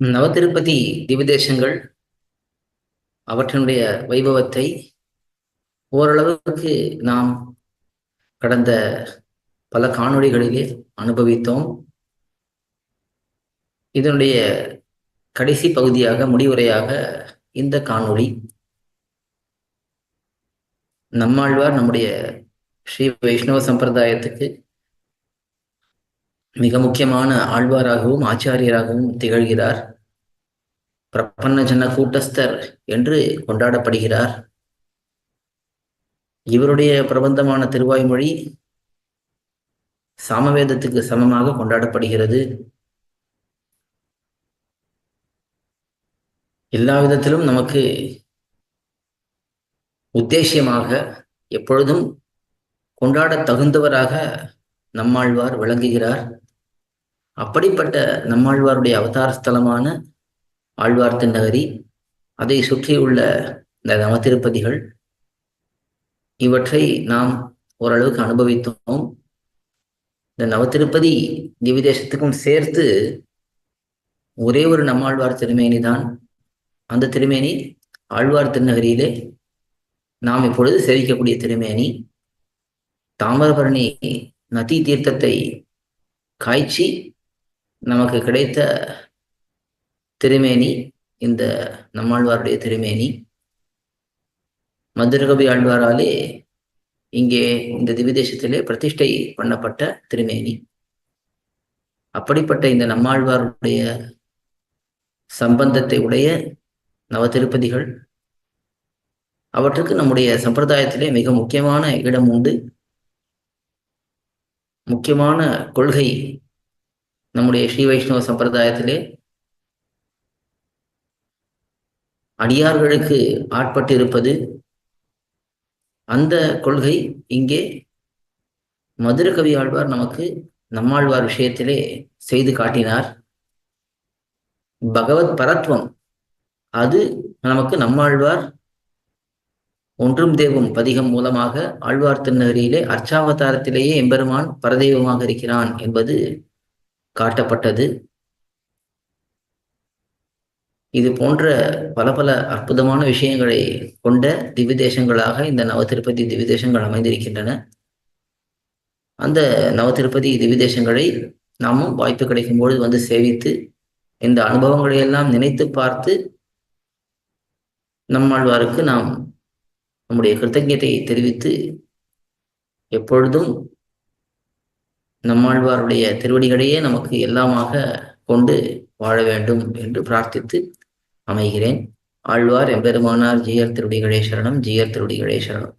நவதிருப்பதி திவ்யதேசங்கள் அவற்றினுடைய வைபவத்தை ஓரளவுக்கு நாம் கடந்த பல காணொளிகளிலே அனுபவித்தோம். இதனுடைய கடைசி பகுதியாக முடிவுரையாக இந்த காணொளி. நம்மாழ்வார் நம்முடைய ஸ்ரீ வைஷ்ணவ சம்பிரதாயத்துக்கு மிக முக்கியமான ஆழ்வாராகவும் ஆச்சாரியராகவும் திகழ்கிறார். பிரபன்ன ஜன கூட்டஸ்தர் என்று கொண்டாடப்படுகிறார். இவருடைய பிரபந்தமான திருவாய்மொழி சாமவேதத்துக்கு சமமாக கொண்டாடப்படுகிறது. எல்லா விதத்திலும் நமக்கு உத்தேசியமாக எப்பொழுதும் கொண்டாட தகுந்தவராக நம்மாழ்வார் விளங்குகிறார். அப்படிப்பட்ட நம்மாழ்வாருடைய அவதார ஸ்தலமான ஆழ்வார் திருநகரி அதை சுற்றியுள்ள இந்த நவத்திருப்பதிகள் இவற்றை நாம் ஓரளவுக்கு அனுபவித்தோம். இந்த நவத்திருப்பதி திவிதேசத்துக்கும் சேர்த்து ஒரே ஒரு நம்மாழ்வார் திருமேனி தான். அந்த திருமேனி ஆழ்வார் திருநகரியிலே நாம் இப்பொழுது சேவிக்கக்கூடிய திருமேனி. தாமிரபரணி நதி தீர்த்தத்தை காய்ச்சி நமக்கு கிடைத்த திருமேனி இந்த நம்மாழ்வாருடைய திருமேனி. மதுரகவி ஆழ்வாராலே இங்கே இந்த திவிதேசத்திலே பிரதிஷ்டை பண்ணப்பட்ட திருமேனி. அப்படிப்பட்ட இந்த நம்மாழ்வாருடைய சம்பந்தத்தை உடைய நவ திருப்பதிகள் அவற்றுக்கு நம்முடைய சம்பிரதாயத்திலே மிக முக்கியமான இடம் உண்டு. முக்கியமான கொள்கை நம்முடைய ஸ்ரீ வைஷ்ணவ சம்பிரதாயத்திலே அடியார்களுக்கு ஆட்பட்டு இருப்பது அந்த கொள்கை இங்கே மதுர கவி ஆழ்வார் நமக்கு நம்மாழ்வார் விஷயத்திலே செய்து காட்டினார். பகவத் பரத்வம் அது நமக்கு நம்மாழ்வார் ஒன்றும் தேவும் பதிகம் மூலமாக ஆழ்வார் திருநகரியிலே அர்ச்சாவதாரத்திலேயே எம்பெருமான் பரதெய்வமாக இருக்கிறான் என்பது காட்டப்பட்டது. இது போன்ற பல பல அற்புதமான விஷயங்களை கொண்ட திவ்யதேசங்களாக இந்த நவதிருப்பதி திருப்பதி அமைந்திருக்கின்றன. அந்த நவதிருப்பதி திருப்பதி நாமும் வாய்ப்பு கிடைக்கும் பொழுது வந்து சேவித்து இந்த அனுபவங்களை எல்லாம் நினைத்து பார்த்து நம்மாழ்வாருக்கு நாம் நம்முடைய கிருத்தஜத்தை தெரிவித்து எப்பொழுதும் நம்மாழ்வாருடைய திருவடிகளையே நமக்கு எல்லாமாக கொண்டு வாழ வேண்டும் என்று பிரார்த்தித்து அமைகிறேன். ஆழ்வார் எம்பெருமானார் ஜியர் திருடிகளே சரணம் ஜீயர் திருடிகளே சரணம்.